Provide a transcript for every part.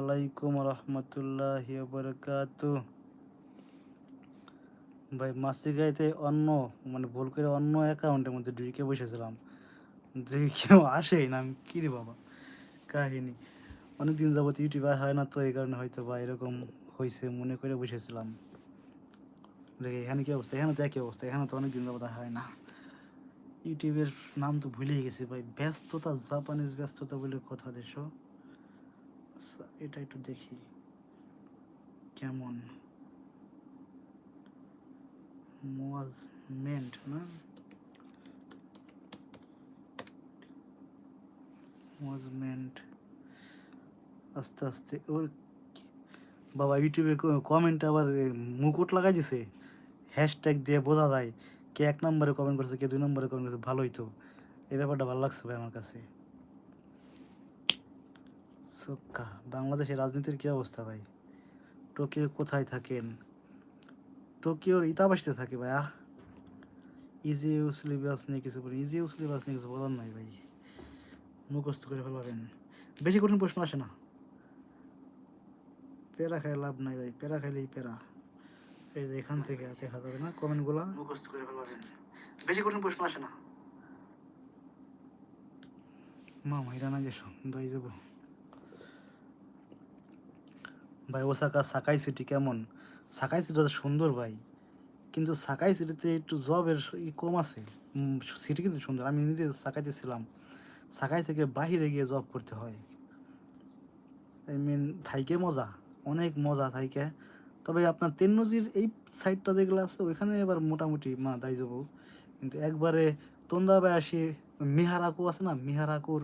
আলাইকুম রহমতুল্লাহ বরকাত ভাই মাসিগাইতে অন্য মানে ভুল করে অন্য অ্যাকাউন্টের মধ্যে ঢুকে বসেছিলাম। দেখি কেউ আসেই না, আমি কী রে বাবা? কাহিনী। অনেক দিন যাবত ইউটিউবে আর হয় না তো, এই কারণে হয়তো বা এরকম হয়েছে মনে করে বসেছিলাম। দেখে, এখানে কি অবস্থা? এখানে তো একই অবস্থা, এখানে তো অনেক দিন হয় না। ইউটিউবের নাম তো ভুলেই গেছি ভাই। ব্যস্ততা, জাপানিজ ব্যস্ততা বলে কথা দেশ। আচ্ছা এটা একটু দেখি। কেমন? মোয়াজমেন্ট, না? মোয়াজমেন্ট। আস্তে আস্তে, ওর বাবা, ইউটিউবে কমেন্ট আবার মুকুট লাগাই দিছে। হ্যাশট্যাগ দিয়ে বোঝা যায় কে এক নম্বরে কমেন্ট করছে, কে দুই নম্বরে কমেন্ট করছে, ভালোই তো। এই ব্যাপারটা ভালো লাগছে ভাই আমার কাছে। সোক্কা বাংলাদেশের রাজনীতির কি অবস্থা ভাই? টোকিও কোথায় থাকেন? টোকিওর ইতাবাসিতে থাকে ভাই আহ ইজি সিলেবাস নিয়ে কিছু বলি ইজি সিলেবাস নিয়ে কিছু বলার নাই ভাই। মুখস্থ করে ফেলাবেন। বেশি কঠিন প্রশ্ন আসে না। পেরা খাই লাভ নাই ভাই পেরা খাইলেই পেরা এই যে এখান থেকে দেখা যাবে না কমেন্টগুলো। মুখস্থ করে ফেলাবেন। বেশি কঠিন প্রশ্ন আসে না। মা মাইরা না যেস দই যাব। ভাই, ওসাকা সাকাই সিটি কেমন? সাকাই সিটিটা তো সুন্দর ভাই, কিন্তু সাকাই সিটিতে একটু জবের ই কম আছে। সিটি কিন্তু সুন্দর, আমি নিজে সাকাইতে ছিলাম। সাকাই থেকে বাহিরে গিয়ে জব করতে হয়। আই মিন, থাইকে মজা, অনেক মজা থাইকে। তবে আপনার তেন্নজির এই সাইডটা যেগুলো আছে, ওইখানে এবার মোটামুটি মা, দায় যাব কিন্তু একবারে তন্দাবে আসি, মিহারাকু আছে না, মিহারাকুর,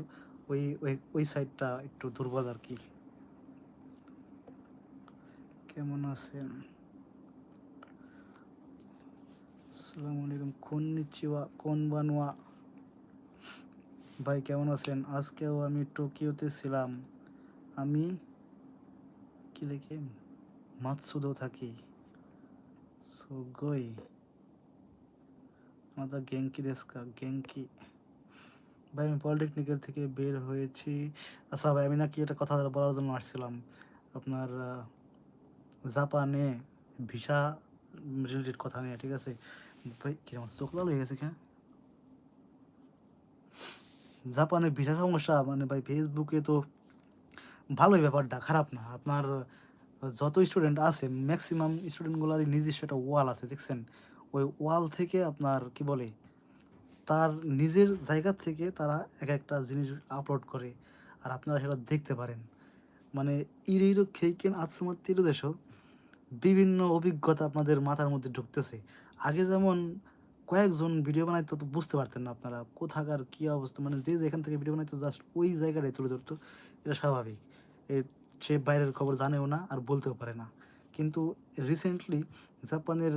ওই ওই ওই সাইডটা একটু দুর্বল আর কি। কেমন আছেন? আসসালামু আলাইকুম কোন নিচিওয়া কোন বানুয়া? ভাই, কেমন আছেন? আজকেও আমি টোকিওতে ছিলাম। আমি কি লিখে? মাতসুদো থাকি। সুগই আমাদের গেঙ্কি দেশকা গেঙ্কি ভাই, আমি পলিটেকনিক্যাল থেকে বের হয়েছি। আচ্ছা ভাই, আমি নাকি একটা কথা বলার জন্য আসছিলাম। আপনার জাপানে ভিসা রিলেটেড কথা নিয়ে, ঠিক আছে? ভাই, কীরকম চোখ লাল হয়ে গেছে কেন জাপানে ভিসা সমস্যা মানে ভাই ফেসবুকে তো ভালোই ব্যাপারটা, খারাপ না। আপনার যত স্টুডেন্ট আছে ম্যাক্সিমাম স্টুডেন্টগুলোরই নিজস্ব একটা ওয়াল আছে, দেখছেন? ওই ওয়াল থেকে আপনার, কি বলে, তার নিজের জায়গা থেকে তারা এক একটা জিনিস আপলোড করে, আর আপনারা সেটা দেখতে পারেন। মানে ইরিরো খেইকেন আতসুমাত্তির দেশও বিভিন্ন অভিজ্ঞতা আপনাদের মাথার মধ্যে ঢুকতেছে। আগে যেমন কয়েকজন ভিডিও বানাইতো তো বুঝতে পারতেন না আপনারা কোথাকার কী অবস্থা মানে যে যেখান থেকে ভিডিও বানাইতো জাস্ট ওই জায়গাটাই তুলে ধরতো, এটা স্বাভাবিক। সে বাইরের খবর জানেও না আর বলতেও পারে না। কিন্তু রিসেন্টলি জাপানের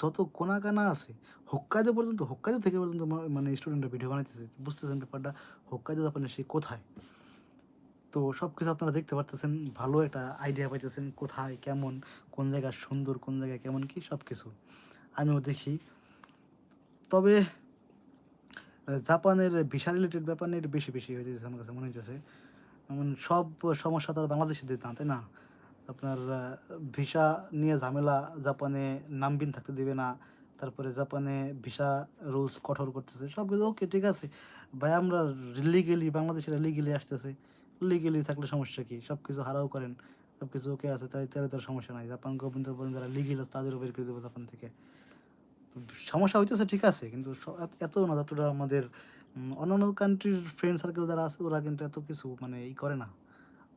যত কোনা কানা আছে হোক্কাইদো পর্যন্ত হোক্কাইদো থেকে পর্যন্ত মানে স্টুডেন্টরা ভিডিও বানাইতেছে, বুঝতেছেন ব্যাপারটা? হোক্কাইদো জাপানের সে কোথায়? তো সব কিছু আপনারা দেখতে পারতেছেন, ভালো একটা আইডিয়া পাইতেছেন কোথায়, কেমন, কোন জায়গা সুন্দর, কোন জায়গায় কেমন, কি সব কিছু আমিও দেখি। তবে জাপানের ভিসা রিলেটেড ব্যাপার নিয়ে বেশি বেশি হয়ে যেতেছে আমার কাছে মনে হচ্ছে এমন সব সমস্যা তো আর বাংলাদেশে দিতে না, তাই না? আপনার ভিসা নিয়ে ঝামেলা, জাপানে নামবিন থাকতে দেবে না, তারপরে জাপানে ভিসা রুলস কঠোর করতেছে সব কিছু ওকে ঠিক আছে। ভাই, আমরা লিগেলি বাংলাদেশের লিগেলি আসতেছে। লিগেলি থাকলে সমস্যা কি? সব কিছু হারাও করেন সব কিছু ওকে আছে তাই তাহলে তার সমস্যা নাই। জাপান গভর্নমেন্ট বলেন যারা লিগেল আছে তাদেরও বের করে দেবো জাপান থেকে। সমস্যা হইতেছে ঠিক আছে কিন্তু এত- না যতটা আমাদের উম, অন্যান্য কান্ট্রির ফ্রেন্ড সার্কেল যারা আছে ওরা কিন্তু এত কিছু মানে ই করে না।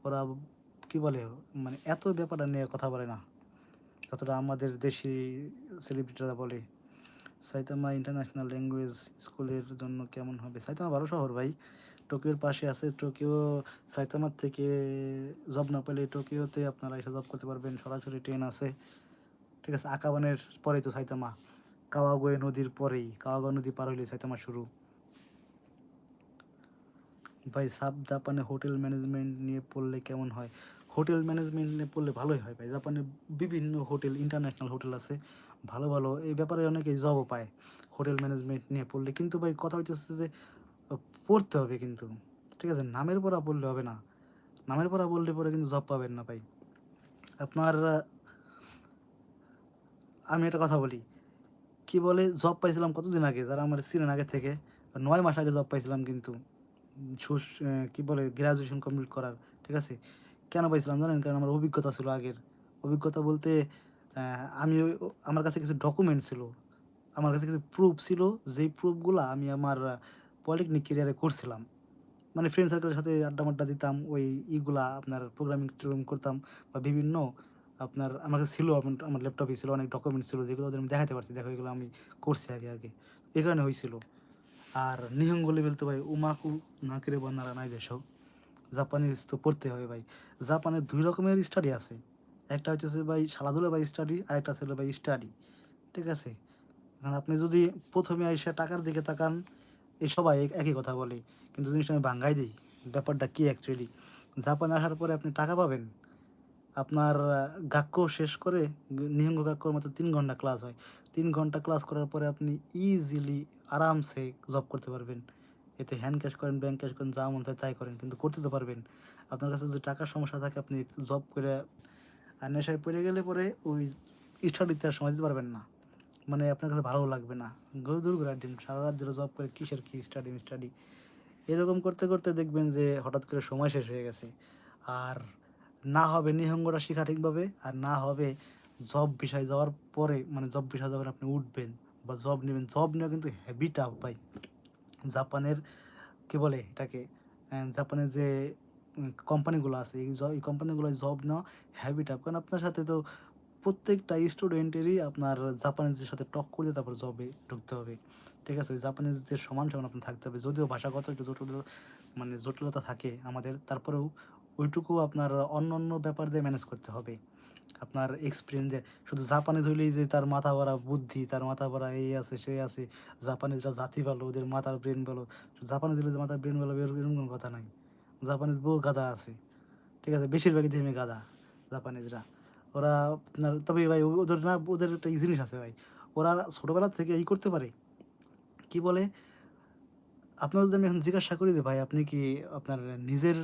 ওরা কি বলে মানে এত ব্যাপারটা নিয়ে কথা বলে না। যতটা আমাদের দেশি সেলিব্রিটিরা বলে। সাইতামা ইন্টারন্যাশনাল ল্যাঙ্গুয়েজ স্কুলের জন্য কেমন হবে? সাইতামা ভালো শহর ভাই। টোকিওর পাশে আছে, টোকিও সাইতামার থেকে জব না পেলে টোকিওতে আপনারা এসে জব করতে পারবেন। সরাসরি ট্রেন আছে। ঠিক আছে, আকাবানের পরেই তো সাইতামা। কাওয়াগোয়ে নদীর পরেই কাওয়াগো নদী পার হইলে সাইতামা শুরু। ভাই, সাব জাপানে হোটেল ম্যানেজমেন্ট নিয়ে পড়লে কেমন হয়? হোটেল ম্যানেজমেন্ট নিয়ে পড়লে ভালোই হয় ভাই। জাপানে বিভিন্ন হোটেল ইন্টারন্যাশনাল হোটেল আছে। ভালো ভালো। এই ব্যাপারে অনেকেই জবও পায়। হোটেল ম্যানেজমেন্ট নিয়ে পড়লে। কিন্তু ভাই, কথা হইতেছে যে পড়তে হবে কিন্তু। ঠিক আছে? নামের পড়া পড়লে হবে না। নামের পড়া বললে পরে কিন্তু জব পাবেন না ভাই। আপনার, আমি একটা কথা বলি। কি বলে জব পাইছিলাম কতদিন আগে? যারা আমার সিনেন আগে থেকে, নয় মাস আগে জব পাইছিলাম কিন্তু। কি বলে গ্রাজুয়েশন কমপ্লিট করার। ঠিক আছে? কেন পাইছিলাম জানেন? কারণ আমার অভিজ্ঞতা ছিল আগের। অভিজ্ঞতা বলতে আমি আমার কাছে কিছু ডকুমেন্ট ছিল। আমার কাছে কিছু প্রুফ ছিল। যেই প্রুফগুলো আমি আমার পলিটেকনিক কেরিয়ারে করছিলাম। মানে ফ্রেন্ড সার্কেলের সাথে আড্ডা মাড্ডা দিতাম, ওই ইগুলা আপনার প্রোগ্রামিং টোগ্রামিং করতাম বা বিভিন্ন আপনার আমার কাছে ছিল, আমার- ল্যাপটপে ছিল, অনেক ডকুমেন্ট ছিল, যেগুলো ওদের আমি দেখাতে পারছি। দেখো, এগুলো আমি করছি আগে আগে। এই কারণে হয়েছিল আর নিহঙ্গ লেভেল তো ভাই উমাকু নাকেরে বান্নারা নাই দেশ জাপানিজ তো পড়তে হবে ভাই। জাপানের দুই রকমের স্টাডি আছে। একটা হচ্ছে ভাই সালাদুলে ভাই স্টাডি আর একটা ছিল ভাই স্টাডি ঠিক আছে? আপনি যদি প্রথমে এসে টাকার দিকে তাকান এই সবাই এক- একই কথা বলে। কিন্তু জিনিসটা আমি ভাঙ্গাই দিই। ব্যাপারটা কী অ্যাকচুয়ালি জাপানে আসার পরে আপনি টাকা পাবেন। আপনার গাক্য শেষ করে নিহঙ্গ গাক্য মাত্র তিন ঘণ্টা ক্লাস হয়। তিন ঘণ্টা ক্লাস করার পরে আপনি ইজিলি আরামসে জব করতে পারবেন। এতে হ্যান্ড ক্যাশ করেন ব্যাঙ্ক ক্যাশ করেন, যা মন চায় তাই করেন, কিন্তু করতে তো পারবেন। আপনার কাছে যদি টাকার সমস্যা থাকে, আপনি জব করে, আর নেশায় পড়ে গেলে পরে ওই স্টাডিতে আর সময় দিতে পারবেন না। মানে আপনার কাছে ভালো লাগবে না। গরু দূর করে ডিম, সারা রাত ধরে জব করে কিসের কি স্টাডি স্টাডি এরকম করতে করতে দেখবেন যে হঠাৎ করে সময় শেষ হয়ে গেছে। আর না হবে নিহঙ্গটা শেখা ঠিকভাবে, আর না হবে জব বিষয় যাওয়ার পরে মানে জব বিষয় যখন আপনি উঠবেন বা জব নেবেন জব নেওয়া কিন্তু হেভি টাফ ভাই। জাপানের কি বলে এটাকে? জাপানের যে কোম্পানিগুলো আছে, এই কোম্পানিগুলো জব নেওয়া হেভি টাফ কারণ আপনার সাথে তো প্রত্যেকটা স্টুডেন্টেরই আপনার জাপানিজদের সাথে টক করে তারপর জবে ঢুকতে হবে। ঠিক আছে? ওই জাপানিজদের সমান সমান আপনার থাকতে হবে। যদিও ভাষাগত একটু জটিল মানে জটিলতা থাকে আমাদের, তারপরেও ওইটুকু আপনার অন্য অন্য ব্যাপার দিয়ে ম্যানেজ করতে হবে। আপনার এক্সপিরিয়েন্স যে শুধু জাপানিজ হইলেই যে তার মাথা ভরা বুদ্ধি, তার মাথা ভরা এই আছে সে আছে জাপানিজরা জাতি ভালো, ওদের মাথার ব্রেন ভালো জাপানিজ হলে যে মাথার ব্রেন ভালো, এরকম কোনো কথা নাই। জাপানিজ বহু গাদা আছে। ঠিক আছে? বেশিরভাগই থেমে গাদা জাপানিজরা ওরা আপনার, তবে ভাই ওদের না, ওদের একটা জিনিস আছে ভাই। ওরা ছোটোবেলা থেকে এই করতে পারে। কি বলে? আপনার যদি আমি এখন জিজ্ঞাসা করি যে ভাই, আপনি কি আপনার নিজের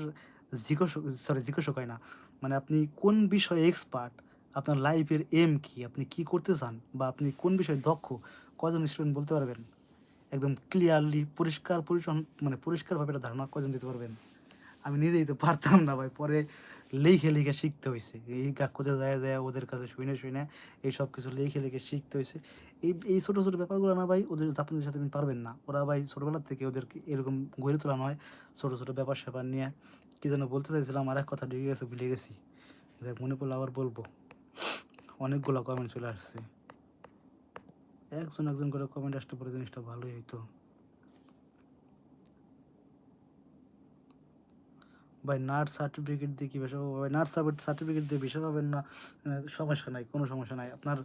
জিজ্ঞাসা সরি জিজ্ঞাসা হয় না। মানে আপনি কোন বিষয়ে এক্সপার্ট আপনার লাইফের এম কি? আপনি কি করতে চান? বা আপনি কোন বিষয়ে দক্ষ? কজন স্টুডেন্ট বলতে পারবেন? একদম ক্লিয়ারলি পরিষ্কার, পরিচ্ছন্ন মানে পরিষ্কারভাবে একটা ধারণা কজন দিতে পারবেন? আমি নিজেই তো পারতাম না ভাই, পরে লিখে লিখে শিখতে হয়েছে এই কাকুতে যায় যায় ওদের কাছে শুনে শুনে এই সব কিছু লিখে লিখে শিখতে হয়েছে এই এই ছোটো ছোটো ব্যাপারগুলো না ভাই, ওদের আপনাদের সাথে পারবেন না। ওরা ভাই ছোটোবেলার থেকে ওদেরকে এরকম গড়ে তোলানো হয় ছোটো ছোটো ব্যাপার স্যাপার নিয়ে কী যেন বলতে চাইছিলাম আর এক কথা ঢুকে গেছে, ভুলে গেছি। দেখ মনে পড়লে আবার বলব। অনেকগুলো কমেন্ট চলে আসছে। একজন একজন করে কমেন্ট আসতে পারে জিনিসটা ভালোই হইতো। ভাই নার্স সার্টিফিকেট দিয়ে কী বিষয় ভাই নার্স সার্টিফিকেট দিয়ে বিষয় পাবেন না? সমস্যা নাই, কোনো সমস্যা নাই। আপনার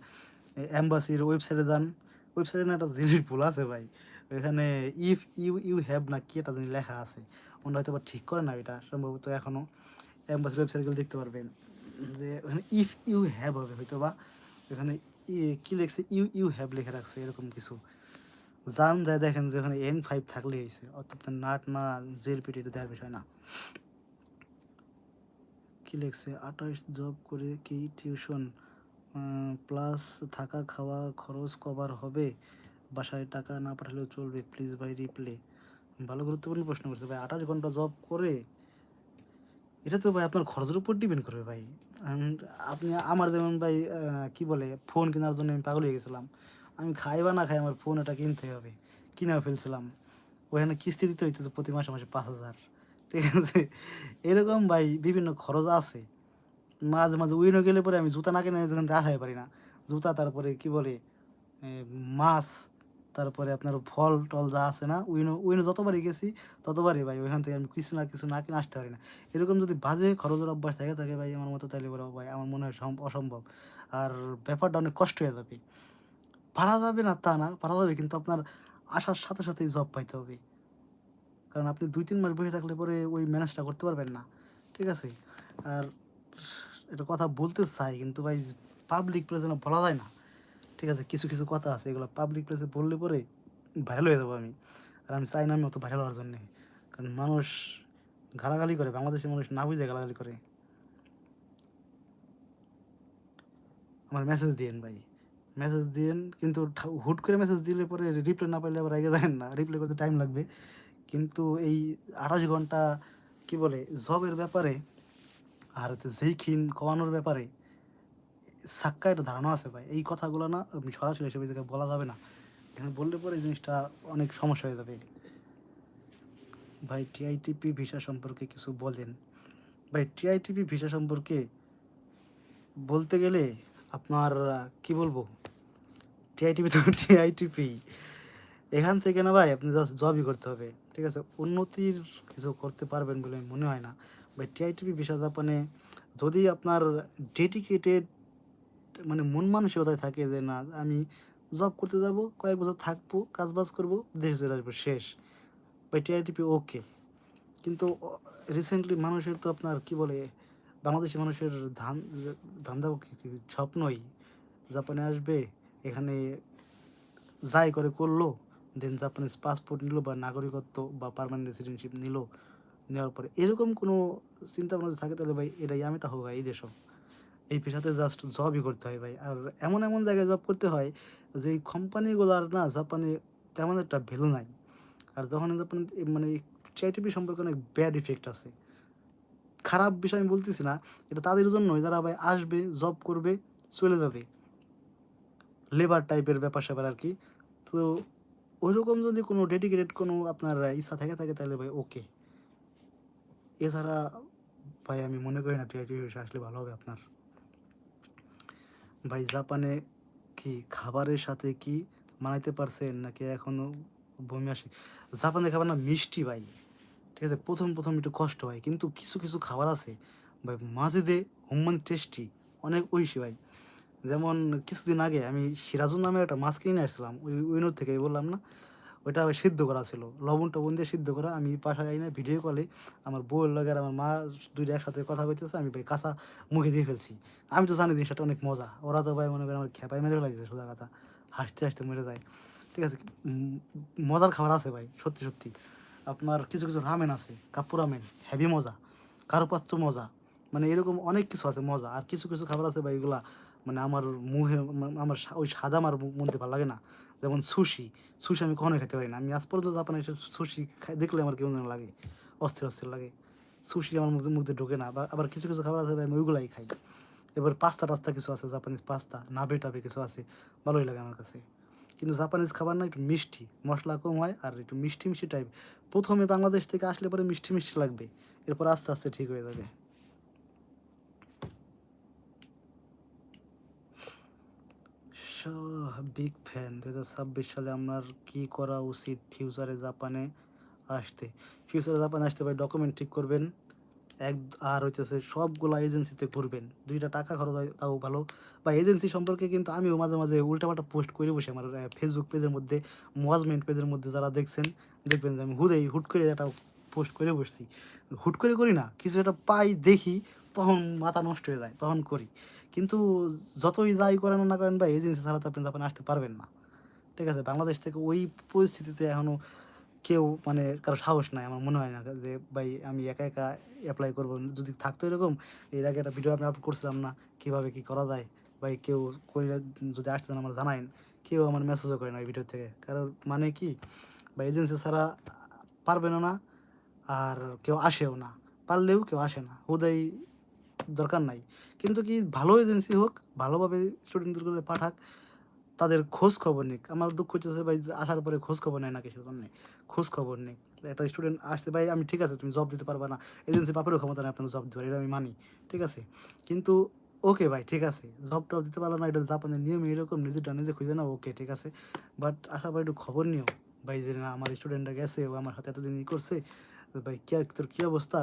অ্যাম্বাসির ওয়েবসাইটে যান। ওয়েবসাইটে না একটা জিনিস ভুল আছে ভাই। ওইখানে ইফ ইউ ইউ হ্যাভ না কি একটা জিনিস লেখা আছে। ওটা হয়তো বা ঠিক করে না এটা, সম্ভবত এখনও অ্যাম্বাসির ওয়েবসাইট গেলে দেখতে পারবেন। যে ওখানে ইফ ইউ হ্যাভ হবে, হয়তো বা ওখানে ই- কি লিখছে? ইউ ইউ হ্যাভ লিখে রাখছে, এরকম কিছু। যান যায় দেখেন যে ওখানে এন ফাইভ থাকলে হয়েছে অর্থাৎ নাট না জেল পিটি এটা দেওয়ার বিষয় না। কি লেখছে? আঠাশ জব করে কি টিউশন? প্লাস থাকা খাওয়া খরচ কভার হবে? বাসায় টাকা না পাঠালেও চলবে? প্লিজ ভাই, রিপ্লে। ভালো গুরুত্বপূর্ণ প্রশ্ন করছে ভাই। আঠাশ ঘণ্টা জব করে? এটা তো ভাই আপনার খরচের উপর ডিপেন্ড করবে ভাই। আপনি আমার যেমন ভাই কি বলে ফোন কেনার জন্য আমি পাগল হয়ে গেছিলাম। আমি খাই বা না খাই আমার ফোন এটা কিনতে হবে। কিনে ফেলছিলাম। ওখানে কিস্তি দিতে হইতেছে প্রতি মাসে মাসে পাঁচ হাজার। ঠিক আছে? এরকম ভাই বিভিন্ন খরচ আছে। মাঝে মাঝে উইনো গেলে পরে আমি জুতা না কিনে যেখান থেকে পারি না। জুতা, তারপরে কি বলে মাছ, তারপরে আপনার ফল টল যা আছে না, উইনো উইনো যতবারই গেছি, ততবারই ভাই ওইখান থেকে আমি কিছু না কিছু না কিনে আসতে পারি না। এরকম যদি বাজে খরচের অভ্যাস থাকে থাকে ভাই আমার মতো তাইলে বলে ভাই আমার মনে হয় সম- অসম্ভব। আর ব্যাপারটা অনেক কষ্ট হয়ে যাবে। পারা যাবে না তা না, পারা যাবে কিন্তু আপনার আসার সাথে সাথেই জব পাইতে হবে। কারণ আপনি দুই, তিন মাস বসে থাকলে পরে ওই ম্যানেজটা করতে পারবেন না। ঠিক আছে? আর এটা কথা বলতে চাই, কিন্তু ভাই পাবলিক প্লেসে না বলা যায় না। ঠিক আছে? কিছু কিছু কথা আছে, এগুলো পাবলিক প্লেসে বললে পরে ভাইরাল হয়ে যাব আমি। আর আমি চাই না আমি অত ভাইরাল হওয়ার জন্যে। কারণ মানুষ গালাগালি করে বাংলাদেশের মানুষ না বুঝে গালাগালি করে। আমার মেসেজ দিয়েন ভাই। মেসেজ দিয়েন, কিন্তু হুট করে মেসেজ দিলে পরে রিপ্লাই না পাইলে আবার আগে দেন না। রিপ্লাই করতে টাইম লাগবে। কিন্তু এই আঠাশ ঘণ্টা, কি বলে, জবের ব্যাপারে আর হচ্ছে ক্ষীণ কমানোর ব্যাপারে সাক্কা একটা ধারণা আছে ভাই। এই কথাগুলো না সরাসরি হিসেবে জায়গায় বলা যাবে না। এখানে বললে পরে জিনিসটা অনেক সমস্যা হয়ে যাবে। ভাই টিআইটিপি ভিসা সম্পর্কে কিছু বলেন। ভাই টিআইটিপি ভিসা সম্পর্কে বলতে গেলে আপনার, কি বলব? টিআইটিপি তো টিআইটিপি এখান থেকে না ভাই আপনি জাস্ট জবই করতে হবে। ঠিক আছে? উন্নতির কিছু করতে পারবেন বলে মনে হয় না। ভাই টিআইটিপি ভিসা জাপানে যদি আপনার ডেডিকেটেড মানে মন মানসিকতায় থাকে যে না, আমি জব করতে যাব, কয়েক বছর থাকব কাজ বাজ করব, দেশ চলে আসব, শেষ। বাই টিআইটিপি ওকে কিন্তু রিসেন্টলি মানুষের তো আপনার কি বলে বাংলাদেশের মানুষের ধান ধান্দা স্বপ্নই। জাপানে আসবে, এখানে যাই করে করল দেন জাপানিজ পাসপোর্ট নিল বা নাগরিকত্ব বা পার্মানেন্ট রেসিডেন্টশিপ নিল, নেওয়ার পরে এরকম কোনো চিন্তা ভাবনা থাকে তাহলে ভাই এটাই আমি তা হোক এই দেশও। এই পেশাতে জাস্ট জবই করতে হয় ভাই। আর এমন এমন জায়গায় জব করতে হয় যে এই কোম্পানিগুলোর না জাপানে তেমন একটা ভ্যালু নাই। আর যখন জাপানে মানে চাইটিপি সম্পর্কে অনেক ব্যাড ইফেক্ট আছে। খারাপ বিষয় আমি বলতেছি না, এটা তাদের জন্যই যারা ভাই আসবে জব করবে, চলে যাবে। লেবার টাইপের ব্যাপার স্যাপার আর কি। তো ওইরকম যদি কোনো ডেডিকেটেড কোনো আপনার ইচ্ছা থাকে থাকে তাহলে ভাই ওকে এছাড়া ভাই আমি মনে করি না টিআইটি আসলে ভালো হবে আপনার। ভাই জাপানে কি খাবারের সাথে কি মানাইতে পারছেন নাকি এখনও বমি আসে? জাপানের খাবার না মিষ্টি ভাই। ঠিক আছে, প্রথম প্রথম একটু কষ্ট হয়, কিন্তু কিছু কিছু খাবার আছে, ভাই মাঝে দে হুম্মান টেস্টি, অনেক ঐশী ভাই। যেমন কিছুদিন আগে আমি সিরাজুন নামের একটা মাছ কিনে আসছিলাম, ওই উইনোর থেকে বললাম না? ওইটা সিদ্ধ করা ছিল। লবণ টবণ দিয়ে সিদ্ধ করা। আমি বাসায় যাই না ভিডিও কলে আমার বউয়ের লগে আমার মা দুইটা একসাথে কথা কইতেছে, আমি ভাই কাঁচা মুখে দিয়ে ফেলছি। আমি তো জানি জিনিসটা অনেক মজা। ওরা তো ভাই মনে করেন আমার খেপাই মেরে ফেলাইছে সোজা কথা। হাসতে হাসতে মরে যায়। ঠিক আছে? মজার খাবার আছে ভাই, সত্যি সত্যি। আপনার কিছু কিছু রামেন আছে, কাপ্পু রামেন হেভি মজা। কারুপাত্র মজা। মানে এরকম অনেক কিছু আছে মজা। আর কিছু কিছু খাবার আছে ভাই এগুলা মানে আমার মুখে আমার ওই সাদা আমার মধ্যে ভালো লাগে না। যেমন সুশি সুশি আমি কখনোই খেতে পারি না। আমি আজ পর্যন্ত জাপানে এসে সুশি দেখলে আমার কেমন লাগে, অস্থির অস্থির লাগে। সুশি আমার মধ্যে মধ্যে ঢোকে না, বা, আবার কিছু কিছু খাবার আছে আমি ওইগুলাই খাই। এবার পাস্তা টাস্তা কিছু আছে, জাপানিজ পাস্তা, নাবে টাবে কিছু আছে, ভালোই লাগে আমার কাছে। কিন্তু জাপানিজ খাবার না, একটু মিষ্টি, মশলা কম হয় আর একটু মিষ্টি মিষ্টি টাইপ প্রথমে বাংলাদেশ থেকে আসলে পরে মিষ্টি মিষ্টি লাগবে, এরপর আস্তে আস্তে ঠিক হয়ে যাবে। বিগ ফ্যান দু হাজার ছাব্বিশ সালে আপনার কি করা উচিত ফিউচারে জাপানে আসতে? ফিউচারে জাপানে আসতে ভাই ডকুমেন্ট ঠিক করবেন, এক আর হইতেছে সবগুলা এজেন্সিতে ঘুরবেন। দুইটা টাকা খরচ হয়, তাও ভালো। বা এজেন্সি সম্পর্কে কিন্তু আমিও মাঝে মাঝে উল্টাপাল্টা পোস্ট করে, বসি আমার ফেসবুক পেজের মধ্যে মোয়াজমেন্ট পেজের মধ্যে যারা দেখছেন, দেখবেন যে আমি হুদেই হুট করে একটা পোস্ট করে বসছি। হুট করে করি না, কিছু একটা পাই দেখি, তখন মাথা নষ্ট হয়ে যায়, তখন করি। কিন্তু যতই যাই করেন না করেন বা এজেন্সি ছাড়া তো আপনি জাপানে আসতে পারবেন না। ঠিক আছে? বাংলাদেশ থেকে ওই পরিস্থিতিতে এখনও কেউ মানে কারও সাহস নাই, আমার মনে হয় না যে, ভাই, আমি একা একা অ্যাপ্লাই করব। যদি থাকতো এরকম, এর আগে একটা ভিডিও আমি আপলোড করছিলাম না, কীভাবে কী করা যায়? ভাই, কেউ করে যদি আসতেন আমার জানাইন। কেউ আমার মেসেজও করে না ওই ভিডিও থেকে। কারণ মানে কি? বা এজেন্সি ছাড়া পারবে না, আর কেউ আসেও না। পারলেও কেউ আসে না। হুদাই দরকার নাই। কিন্তু কি ভালো এজেন্সি হোক, ভালোভাবে স্টুডেন্টদের পাঠাক, তাদের খোঁজ খবর নিক। আমার দুঃখ হচ্ছে ভাই, আসার পরে খোঁজ খবর নেয় না কিছু জন্য খোঁজ খবর নেই একটা স্টুডেন্ট আসতে ভাই, আমি ঠিক আছে, তুমি জব দিতে পারবে না। এজেন্সি পাপেরও ক্ষমতা নেই, আপনাকে জব দিতে এটা আমি মানি। ঠিক আছে? কিন্তু, ওকে ভাই, ঠিক আছে জব টব দিতে পারল না, এটা জাপানের নিয়ম এরকম নিজেটা নিজে খুঁজে না ওকে, ঠিক আছে? বাট আসার পরে একটু খবর নিও। ভাই, যে না, আমার স্টুডেন্টরা গেছে, ও আমার সাথে এতদিন ই করছে ভাই, কি, তোর কী অবস্থা?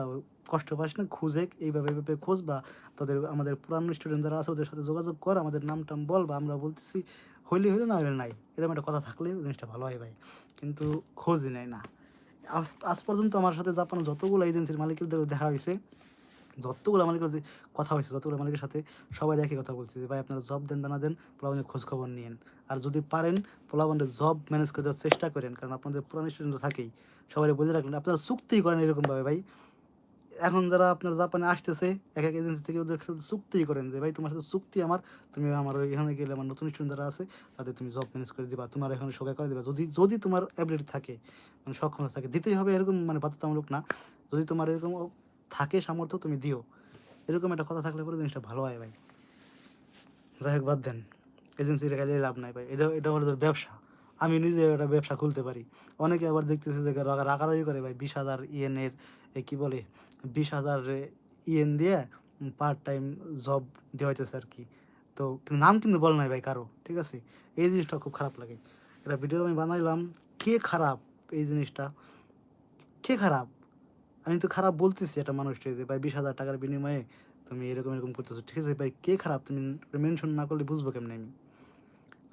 কষ্ট পাস না? খুঁজে এইভাবে এইভাবে খোঁজ বা তোদের, আমাদের পুরানো স্টুডেন্ট যারা আছে, ওদের সাথে যোগাযোগ কর, আমাদের নাম টাম বল বা আমরা বলতেছি, হইলে হইলে না হইলে নাই। এরকম একটা কথা থাকলে জিনিসটা ভালো হয় ভাই। কিন্তু খোঁজই নেয় না। আজ পর্যন্ত আমার সাথে জাপানের যতগুলো এজেন্সির মালিকের সাথে দেখা হয়েছে, যতগুলো মালিকের কথা হয়েছে, যতগুলো মালিকের সাথে সবাই একই কথা বলছে যে, ভাই, আপনারা জব দেন বা না দেন, পোলাবানের খোঁজ খবর নিয়েন। আর যদি পারেন, পোলাবানের জব ম্যানেজ করে দেওয়ার চেষ্টা করেন, কারণ আপনাদের পুরানো স্টুডেন্ট থাকেই। সবাই বলে রাখলেন, আপনারা চুক্তি করেন এরকমভাবে ভাই। এখন যারা আপনার জাপানে আসতেছে, এক এক এজেন্সি থেকে ওদের সাথে চুক্তি করেন যে, ভাই, তোমার সাথে চুক্তি আমার, তুমি আমার এখানে গেলে আমার নতুন স্টুডেন্ট যারা আছে, তাদের তুমি জব ম্যানেজ করে দিবা, তোমার এখানে সবাই করে দিবা। যদি যদি তোমার অ্যাবিলিটি থাকে মানে সক্ষমতা থাকে, দিতেই হবে এরকম মানে বাধ্যতামূলক না। যদি তোমার এরকম থাকে সামর্থ্য, তুমি দিও। এরকম একটা কথা থাকলে পরে জিনিসটা ভালো হয় ভাই। যাই হোক, বাদ দেন। এজেন্সির কাজে লাভ নাই ভাই। এটা এটা হলো ব্যবসা। আমি নিজে একটা ব্যবসা খুলতে পারি। অনেকে আবার দেখতেছে যে রাগা- রাগারাগি করে ভাই, বিশ হাজার ইয়েনের কি বলে, বিশ হাজার ইয়েন দিয়ে পার্ট টাইম জব দেওয়া হইতেছে আর কি তো নাম কিন্তু বলে নাই ভাই কারও, ঠিক আছে? এই জিনিসটা খুব খারাপ লাগে। এটা ভিডিও আমি বানাইলাম, কে খারাপ এই জিনিসটা? কে খারাপ? আমি তো খারাপ বলতেছি একটা মানুষকে যে ভাই, বিশ হাজার টাকার বিনিময়ে তুমি এরকম এরকম করতেছো, ঠিক আছে? ভাই, কে খারাপ? তুমি মেনশন না করলে বুঝব কেমন আমি?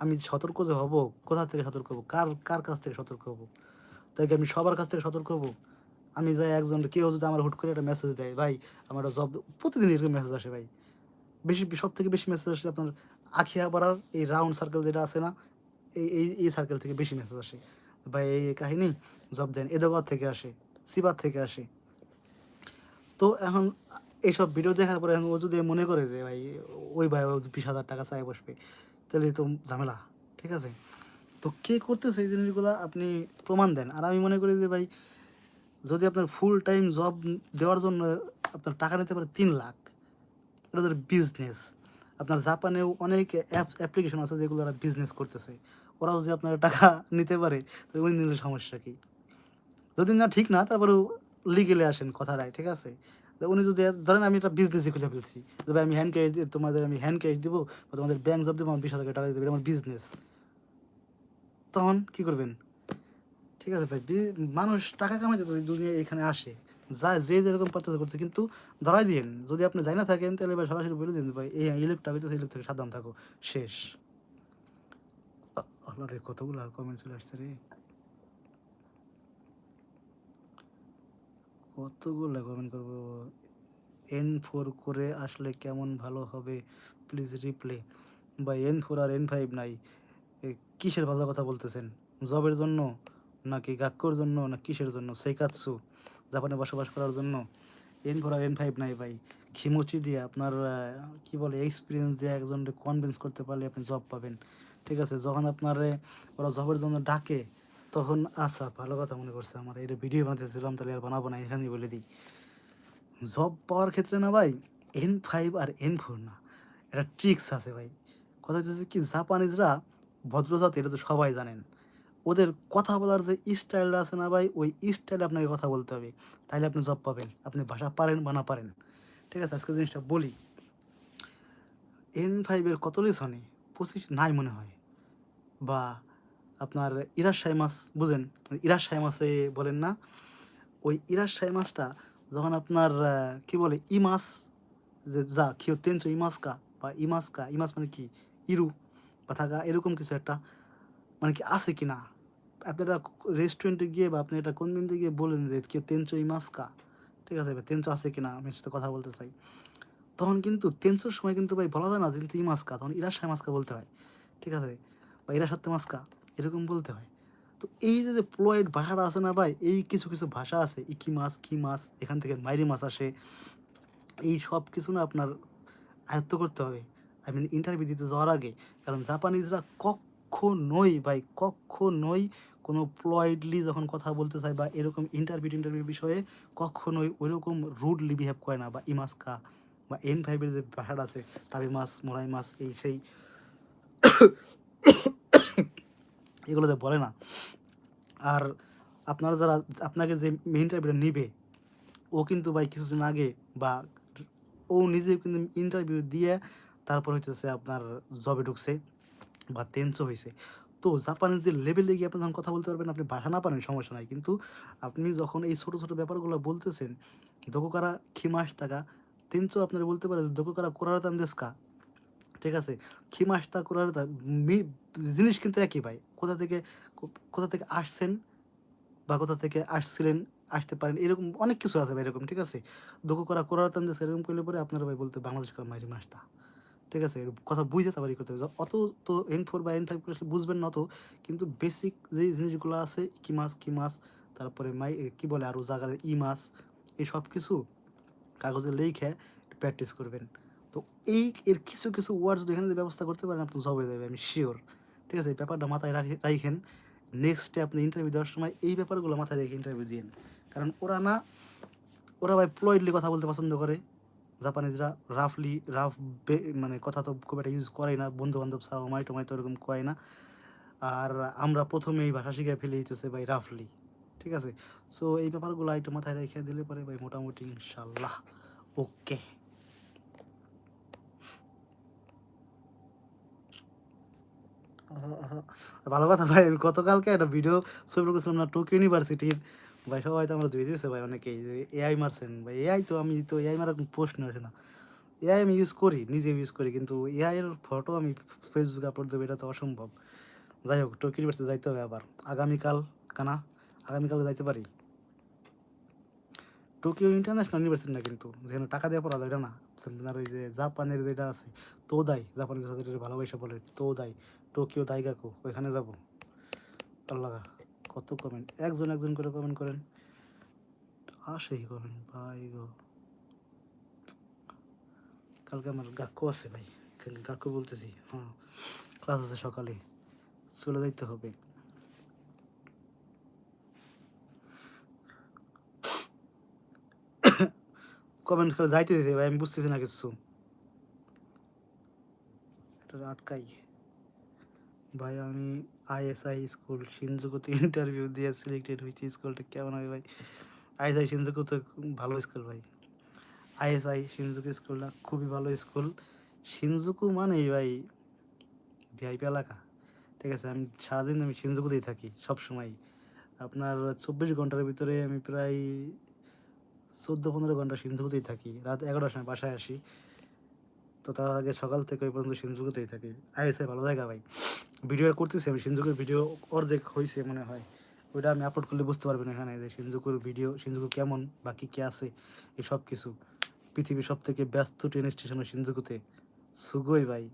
আমি সতর্ক যে হব, কোথা থেকে সতর্ক হব? কার কার কাছ থেকে সতর্ক হব? তাই আমি সবার কাছ থেকে সতর্ক হব? আমি যাই একজন, কেউ যদি আমার হুট করে একটা মেসেজ দেয়, ভাই, আমার জব প্রতিদিন এরকম মেসেজ আসে, ভাই। বেশি সব থেকে বেশি মেসেজ আসে আপনার আখিয়া পাড়ার এই রাউন্ড সার্কেল যেটা আছে না, এই এই এই সার্কেল থেকে বেশি মেসেজ আসে। ভাই, এই কাহিনী জব দেন এদগর থেকে আসে, সিবার থেকে আসে। তো এখন এইসব ভিডিও দেখার পরে এখন ও যদি মনে করে যে, ভাই, ওই ভাই বিশ হাজার টাকা চাই বসবে। তাহলে তো ঝামেলা, ঠিক আছে? তো কে করতেছে এই জিনিসগুলো আপনি প্রমাণ দেন। আর আমি মনে করি যে ভাই, যদি আপনার ফুল টাইম জব দেওয়ার জন্য আপনার টাকা নিতে পারে তিন লাখ, এটা ওদের বিজনেস আপনার জাপানেও অনেক অ্যাপস অ্যাপ্লিকেশন আছে যেগুলো ওরা বিজনেস করতেছে। ওরাও যদি আপনার টাকা নিতে পারে, তো ওই নিলে সমস্যা কী? যদি না ঠিক না, তারপরেও লিগেলে আসেন কথাটাই ঠিক আছে? উনি যদি, ধরেন আমি একটা বিজনেসই খুলে ফেলছি তবে আমি হ্যান্ড ক্যাশ তোমাদের আমি হ্যান্ড ক্যাশ দিব, বা তোমাদের ব্যাংক জব দেবো, আমার বিশ হাজার টাকা দেবে আমার বিজনেস তখন কি করবেন? ঠিক আছে ভাই মানুষ টাকা তো এই দুনিয়া এখানে আসে, যা, যে যেরকম পারতেছে করছে, কিন্তু ধরাই দিন যদি আপনি যাই না থাকেন, তাহলে ভাই সরাসরি বলে দিন ভাই, এই ইলেকট্রিক হইতেছে ইলেকট্রিক থেকে সাবধান থাকো, শেষ। রে কতগুলো কমেন্ট চলে আসছে রে। কতগুলো কমেন্ট করব? এন ফোর করে আসলে কেমন ভালো হবে? প্লিজ রিপ্লে বা এন ফোর আর এন ফাইভ নাই। কিসের ভালো কথা বলতেছেন? জবের জন্য? নাকি গাক্কর জন্য? না কিসের জন্য? সেইকাৎসু জাপানে বসবাস করার জন্য? এন ফোর আর এন ফাইভ নাই ভাই। খিমুচি দিয়ে আপনার কি বলে এক্সপিরিয়েন্স দিয়ে একজনকে কনভিন্স করতে পারলে আপনি জব পাবেন। ঠিক আছে? যখন আপনার ওরা জবের জন্য ডাকে, তখন আচ্ছা ভালো কথা মনে করছে আমার। এটা ভিডিও বানাতেছিলাম, তাহলে আর বানাবো না, এখানেই বলে দিই। জব পাওয়ার ক্ষেত্রে না ভাই এন ফাইভ আর এন ফোর না। এটা ট্রিক্স আছে ভাই। কথা হচ্ছে কি জাপানিজরা ভদ্রজাত এটা তো সবাই জানেন। ওদের কথা বলার যে স্টাইলটা আছে না ভাই, ওই স্টাইলে আপনাকে কথা বলতে হবে। তাহলে আপনি জব পাবেন। আপনি ভাষা পারেন বা না পারেন। ঠিক আছে আজকে জিনিসটা বলি। এন ফাইভের কত লিসনে পঁচিশ নাই মনে হয়। বা আপনার ইরাশাই মাছ বুঝেন? ইরাশাই মাছে বলেন না। ওই ইরাশাই মাছটা যখন আপনার কি বলে ই মাছ যে যা কিও তেনচো ইমাসকা বা ইমাসকা, ইমাস মানে কি? ইরু বা থাকা, এরকম কিছু একটা মানে কি আছে কি না আপনি একটা রেস্টুরেন্টে গিয়ে বা আপনি একটা কনভেন্টে গিয়ে বলেন যে কেউ তেনচো ইমাসকা। ঠিক আছে ভাই তেনচো আছে কি না আমি সাথে কথা বলতে চাই। তখন কিন্তু তেনচোর সময় কিন্তু ভাই বলা যায় না তেনচো ইমাসকা। তখন ইরাশাই মাসকা বলতে হয়। ঠিক আছে? বা ইরা সত্য মাসকা এরকম বলতে হয়। তো এই যে প্লয়েড ভাষাটা আছে না ভাই, এই কিছু কিছু ভাষা আছে, ইকি মাছ, কি মাছ, এখান থেকে মাইরি মাছ আসে, এই সব কিছু না আপনার আয়ত্ত করতে হবে। আই মিন ইন্টারভিউ দিতে যাওয়ার আগে, কারণ জাপানিজরা কখনোই ভাই, কখনোই কোনো প্লয়েডলি যখন কথা বলতে চায় বা এরকম ইন্টারভিউ ইন্টারভিউ বিষয়ে কখনোই ওইরকম রুডলি বিহেভ করে না বা ইমাসকা বা এন ফাইভের যে ভাষাটা আছে, তাবি মাছ, মোরাই মাছ, এই সেই এগুলোতে বলে না। আর আপনারা যারা, আপনাকে যে ইন্টারভিউটা নিবে, ও কিন্তু ভাই কিছুদিন আগে বা ও নিজে কিন্তু ইন্টারভিউ দিয়ে তারপর হইতেছে আপনার জবে ঢুকছে বা টেন্সও হয়েছে তো জাপানের যে লেভেলে গিয়ে আপনি যখন কথা বলতে পারবেন, আপনি ভাষা না পারেন, সমস্যা নাই। কিন্তু আপনি যখন এই ছোটো ছোটো ব্যাপারগুলো বলতেছেন দোকোকারা খিমাস টাকা তেনচো আপনারা বলতে পারে দোকোকারা কোরারাতান দেশকা? ঠিক আছে? খিমাসতা কোরারাতা মি- জিনিস কিন্তু একই ভাই। কোথা থেকে কোথা থেকে আসছেন বা কোথা থেকে আসছিলেন, আসতে পারেন, এরকম অনেক কিছু আছে ভাই এরকম, ঠিক আছে? দোকো করা কোরাতান দেশ এরকম করলে পরে আপনারা ভাই বলতে বাংলাদেশ করা মাইরি মাসটা ঠিক আছে? কথা বুঝে তারপরে করতে হবে। অত তো এন ফোর বা এন ফাইভ করে বুঝবেন না তো কিন্তু বেসিক যে জিনিসগুলো আছে কি মাছ কি মাছ তারপরে মাই কি বলে আরও জায়গায় ই মাছ এই সব কিছু কাগজে লিখে প্র্যাকটিস করবেন। তো এই এর কিছু কিছু ওয়ার্ড যদি এখানে ব্যবস্থা করতে পারেন, আপনি জব হয়ে যাবে আমি শিওর ঠিক আছে, এই ব্যাপারটা মাথায় রাখি রাখেন নেক্সটে আপনি ইন্টারভিউ দেওয়ার সময় এই ব্যাপারগুলো মাথায় রেখে ইন্টারভিউ দিন কারণ ওরা না, ওরা ভাই প্লয়েডলি কথা বলতে পছন্দ করে। জাপানিজরা রাফলি রাফ মানে কথা তো খুব একটা ইউজ করে না। বন্ধু বান্ধব ছাড়া মাই টমাই তো ওরকম কয় না। আর আমরা প্রথমে এই ভাষা শিখে ফেলে দিতেছে ভাই রাফলি ঠিক আছে? সো এই ব্যাপারগুলো একটু মাথায় রেখে দিলে পরে ভাই মোটামুটি ইনশাল্লাহ ওকে ভালো কথা ভাই, আমি গতকালকে একটা ভিডিও ছবি করেছিলাম না টোকিও ইউনিভার্সিটির ভাই, সবাই তো আমরা ধুয়ে দিয়েছে ভাই অনেকেই, যে এআই মারছেন। ভাই এআই তো আমি তো এআই মারার কোনো প্রশ্ন না। এআই আমি ইউজ করি নিজে ইউজ করি, কিন্তু এআই এর ফটো আমি ফেসবুকে আপলোড দেবো, এটা তো অসম্ভব। যাই হোক টোকিও ইউনিভার্সিটি যাইতে হবে আবার। আগামীকাল কানা, আগামীকালে যাইতে পারি। টোকিও ইন্টারন্যাশনাল ইউনিভার্সিটি না কিন্তু, যেখানে টাকা দিয়ে পড়া যায় না। আপনার ওই যে জাপানের যেটা আছে তো তোদাই জাপানের ভালোবাসা বলে তো তোদাই টোকিও দাইগাকু, ওইখানে যাব। আল্লাহ কত কমেন্ট একজন একজন করে কমেন্ট করেন। আসেই কমেন্ট ভাই গো। কালকে আমার গাক্কু আছে ভাই গাক্কু বলতেছি হ্যাঁ ক্লাস আছে সকালে, চলে যাইতে হবে। কমেন্ট করে যাইতে দিতে ভাই, আমি বুঝতেছি না কিছু। আটকাই। ভাই, আমি আইএসআই স্কুল, সিনজুকুতে ইন্টারভিউ দিয়ে সিলেক্টেড হয়েছি। স্কুলটা কেমন হবে ভাই? আইএসআই সিনজুকু তো ভালো স্কুল ভাই। আইএসআই সিনজুকু স্কুলটা খুবই ভালো স্কুল। সিনজুকু মানেই ভাই ভিআইপি এলাকা। ঠিক আছে, আমি সারাদিন আমি সিনজুকুতেই থাকি সব সময় আপনার চব্বিশ ঘণ্টার ভিতরে আমি প্রায় চোদ্দ পনেরো ঘণ্টা সিন্ধুকুতেই থাকি। রাত এগারোটার সময় বাসায় আসি। তো তার আগে সকাল থেকে ওই পর্যন্ত সিন্ধুকুতেই থাকি। আইএসআই ভালো জায়গা ভাই। ভিডিও করতেছি, আমি সিন্ধুকের ভিডিও অর্ধেক হয়েছে মনে হয়। ওইটা আমি আপলোড করলে বুঝতে পারবেন এখানে যে সিন্ধুকুর ভিডিও, সিন্ধুকু কেমন বা কী আছে, এই সব কিছু। পৃথিবীর সব থেকে ব্যস্ত ট্রেন স্টেশন সিন্ধুকুতে। সুগোই ভাই।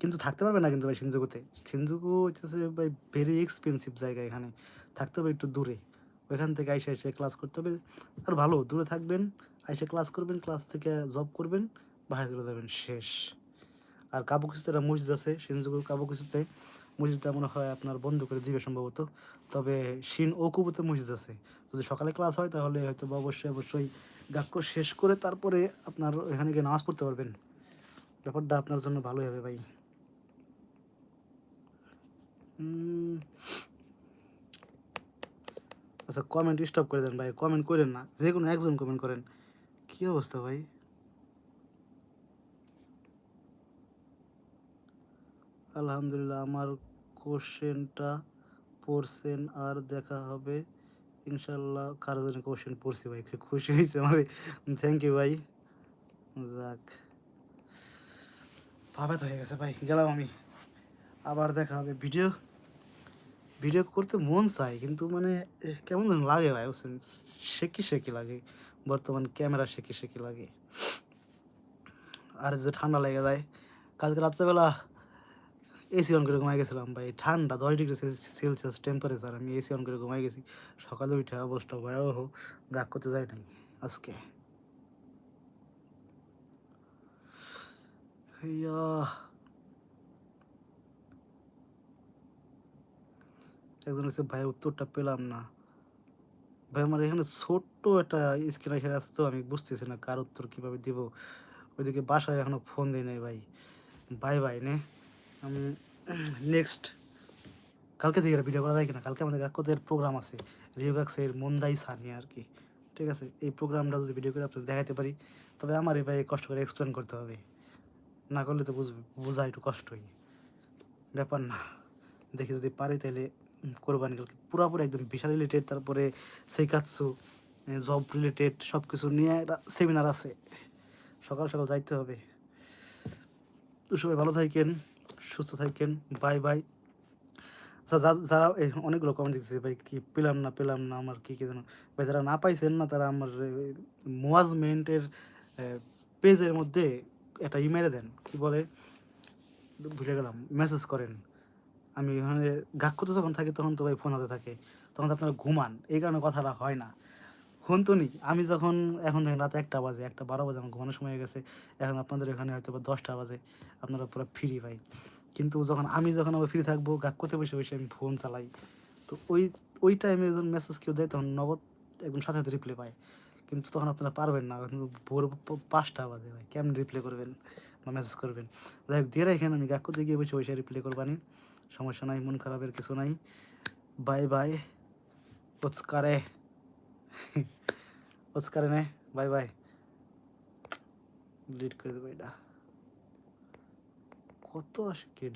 কিন্তু থাকতে পারবে না কিন্তু ভাই সিন্ধুকুতে। সিন্ধুকু হচ্ছে ভাই ভেরি এক্সপেন্সিভ জায়গা এখানে। থাকতে হবে একটু দূরে। ওইখান থেকে আইসে আইসে ক্লাস করতে হবে। আর ভালো, দূরে থাকবেন, আইসে ক্লাস করবেন ক্লাস থেকে জব করবেন বাসায় চলে যাবেন, শেষ। আর কাবুকুচিতে একটা মসজিদ আছে সিনজুকুর কাবুকুচিতে। মসজিদটা মনে হয় আপনার বন্ধ করে দিবে সম্ভবত। তবে শিন ও কুবুতে মসজিদ আছে। যদি সকালে ক্লাস হয় তাহলে হয়তো বা অবশ্যই অবশ্যই গাক্য শেষ করে তারপরে আপনার এখানে গিয়ে নামাজ পড়তে পারবেন। ব্যাপারটা আপনার জন্য ভালোই হবে ভাই। আচ্ছা কমেন্ট স্টপ করে দেন ভাই। কমেন্ট করেন না। যে কোনো একজন কমেন্ট করেন। কি অবস্থা ভাই? আলহামদুলিল্লাহ, আমার কোশ্চেনটা পড়ছেন আর দেখা হবে। ইনশাল্লাহ কারও জন্য কোশ্চেন পড়ছি ভাই, খুব খুশি হয়েছে আমার। থ্যাংক ইউ ভাই। যাক। তো হয়ে গেছে ভাই, গেলাম আমি। আবার দেখা হবে। ভিডিও ভিডিও করতে মন চাই কিন্তু মানে কেমন যেন লাগে ভাই, বুঝছেন? শেকি শেকি লাগে। বর্তমান ক্যামেরা শেকি শেকি লাগে। আর যে ঠান্ডা লেগে যায়, কালকে রাত্রেবেলা এসি অন করে ঘুমাই গেছিলাম, ভাই। ঠান্ডা, দশ ডিগ্রি সেলসিয়াস টেম্পারেচার আমি এসি অন করে ঘুমাই গেছি। সকালে উঠে অবস্থা ভয়াবহ গাক করতে যাই নাই আজকে একজন হচ্ছে ভাই, উত্তরটা পেলাম না। ভাই, আমার এখানে ছোট্ট একটা স্ক্রিন এখানে আছে তো, আমি বুঝতেছি না কার উত্তর কীভাবে দিব। ওইদিকে বাসায় এখনও ফোন দিই নাই, ভাই। বাই বাই নে। নেক্সট কালকে থেকে ভিডিও করা যায় কিনা? কালকে আমাদের কাকদের প্রোগ্রাম আছে রিও কাক্সের মন্দাই সানি আর কি। ঠিক আছে? এই প্রোগ্রামটা যদি ভিডিও করে আপনাদের দেখাতে পারি, তবে আমার এই ভাই কষ্ট করে এক্সপ্লেন করতে হবে। না করলে তো বুঝবে বোঝা একটু কষ্টই। ব্যাপার না। দেখি যদি পারি তাহলে কোরবানি কালকে পুরোপুরি একদম ভিসা রিলেটেড তারপরে সেই কাজু জব রিলেটেড সব কিছু নিয়ে একটা সেমিনার আছে। সকাল সকাল যাইতে হবে। তো সবাই ভালো থাকেন। সুস্থ থাকেন বাই বাই আচ্ছা যারা এই অনেকগুলো কমেন্ট দিচ্ছে ভাই, কি পেলাম না পেলাম না, আমার কি কি যেন, ভাই, যারা না পাইছেন না, তারা আমার মুয়াজমেন্টের পেজের মধ্যে একটা ইমেলে দেন। কি বলে? ভুলে গেলাম মেসেজ করেন। আমি ওখানে গাক করতে যখন থাকি, তখন তো ভাই ফোন হাতে থাকে। তখন তো আপনারা ঘুমান, এই কারণে কথাটা হয় না। হন তো নি আমি যখন, এখন দেখেন রাতে একটা বাজে, একটা বারো বাজে, আমার ঘুমানোর সময় হয়ে গেছে। এখন আপনাদের এখানে হয়তো বা দশটা বাজে, আপনারা পুরো ফ্রি ভাই। কিন্তু যখন আমি যখন আবার ফ্রি থাকব গাক করতে বসে বসে আমি ফোন চালাই। তো ওই ওই টাইমে যখন মেসেজ কেউ দেয়, তখন নগদ একদম সাথে সাথে রিপ্লাই পায়। কিন্তু তখন আপনারা পারবেন না। ভোর পাঁচটা বাজে ভাই। কেমন রিপ্লাই করবেন বা মেসেজ করবেন? যাই হোক, দিয়ে রাখেন, আমি গাক করতে গিয়ে বসে বসে রিপ্লাই করবানি। সমস্যা নাই, মন খারাপের কিছু নাই। বাই বাই ওৎকারে ওৎকারে নে। বাই বাই ডিলিট করে দেবো এটা। কত আসে কে